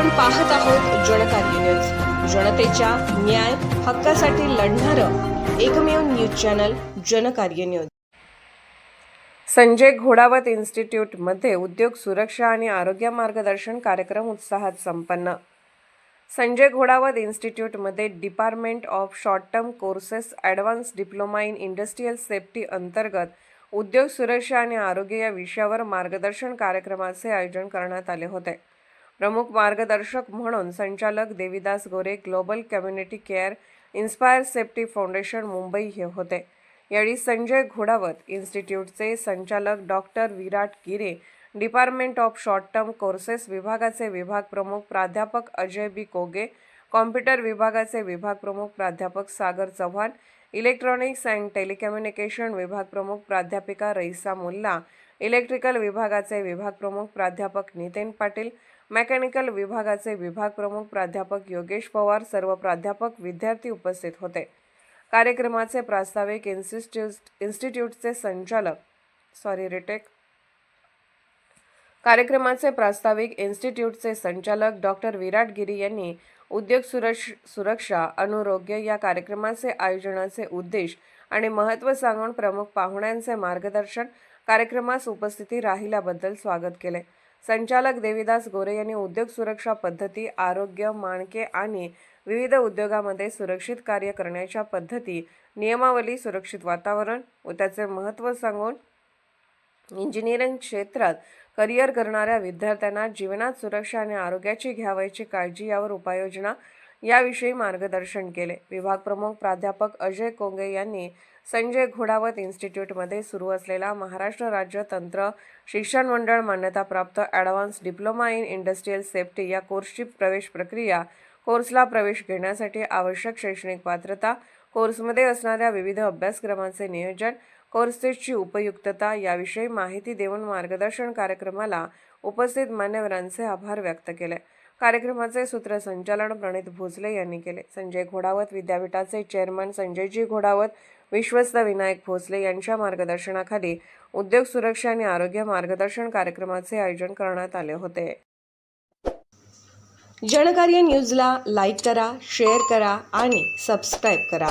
आपण पाहत आहोत जनकार्य न्यूज जनतेच्या न्याय हक्कासाठी लढणारं एकमेव news channel Janakarya news Sanjay Ghodawat इन्स्टिट्यूटमध्ये उद्योग सुरक्षा आणि आरोग्य मार्गदर्शन कार्यक्रम उत्साहात संपन्न. संजय घोडावत इन्स्टिट्यूटमध्ये department of short term courses advance diploma in industrial safety अंतर्गत उद्योग सुरक्षा आणि आरोग्य या विषयावर मार्गदर्शन कार्यक्रमाचे आयोजन करण्यात आले होते. प्रमुख मार्गदर्शक म्हणून संचालक Devidas Gore global community care inspire safety foundation Mumbai हे होते. यावेळी संजय घोडावत इन्स्टिट्यूटचे संचालक doctor Virat Gire department of short term courses विभागाचे विभाग प्रमुख प्राध्यापक अजय बी कोगे कॉम्प्युटर विभागाचे विभाग प्रमुख प्राध्यापक Sagar Chavan electronics and telecommunication विभाग प्रमुख प्राध्यापिका रईसा मुल्ला इलेक्ट्रिकल विभागाचे विभाग प्रमुख प्राध्यापक नितीन पाटील मेकॅनिकल विभागाचे विभाग प्रमुख प्राध्यापक योगेश पवार सर्व प्राध्यापक विद्यार्थी उपस्थित होते. कार्यक्रमाचे प्रास्ताविक इन्स्टिट्यूट इन्स्टिट्यूटचे संचालक सॉरी रिटेक कार्यक्रमाचे प्रास्ताविक इन्स्टिट्यूटचे संचालक डॉक्टर विराट गिरी यांनी उद्योग सुरक्ष सुरक्षा अनुरोग्य या कार्यक्रमाचे आयोजनाचे उद्देश आणि महत्त्व सांगून प्रमुख पाहुण्यांचे मार्गदर्शन कार्यक्रमास उपस्थिती राहिल्याबद्दल स्वागत केले. संचालक देवीदास गोरे यांनी उद्योग सुरक्षा पद्धती आरोग्य मानके आणि विविध उद्योगामध्ये सुरक्षित कार्य करण्याच्या पद्धती नियमावली सुरक्षित वातावरण व त्याचे महत्त्व सांगून इंजिनिअरिंग क्षेत्रात करिअर करणाऱ्या विद्यार्थ्यांना जीवनात सुरक्षा आणि आरोग्याची घ्यावयाची काळजी यावर उपाययोजना याविषयी मार्गदर्शन केले. विभाग प्रमुख प्राध्यापक अजय कोंगे यांनी संजय घोडावत इन्स्टिट्यूटमध्ये सुरू असलेला महाराष्ट्र राज्य तंत्र शिक्षण मंडळ मान्यताप्राप्त advance diploma in industrial safety या कोर्सची प्रवेश प्रक्रिया कोर्सला प्रवेश घेण्यासाठी आवश्यक शैक्षणिक पात्रता कोर्समध्ये असणाऱ्या विविध अभ्यासक्रमांचे नियोजन कोर्सेसची उपयुक्तता याविषयी माहिती देऊन मार्गदर्शन कार्यक्रमाला उपस्थित मान्यवरांचे आभार व्यक्त केले. कार्यक्रमाचे सूत्रसंचालन प्रणित भोसले यांनी केले. संजय घोडावत विद्यापीठाचे चेअरमन संजयजी घोडावत विश्वस्त विनायक भोसले यांच्या मार्गदर्शनाखाली उद्योग सुरक्षा आणि आरोग्य मार्गदर्शन कार्यक्रमाचे आयोजन करण्यात आले होते. जनकार्य न्यूजला लाईक करा शेअर करा आणि सबस्क्राईब करा.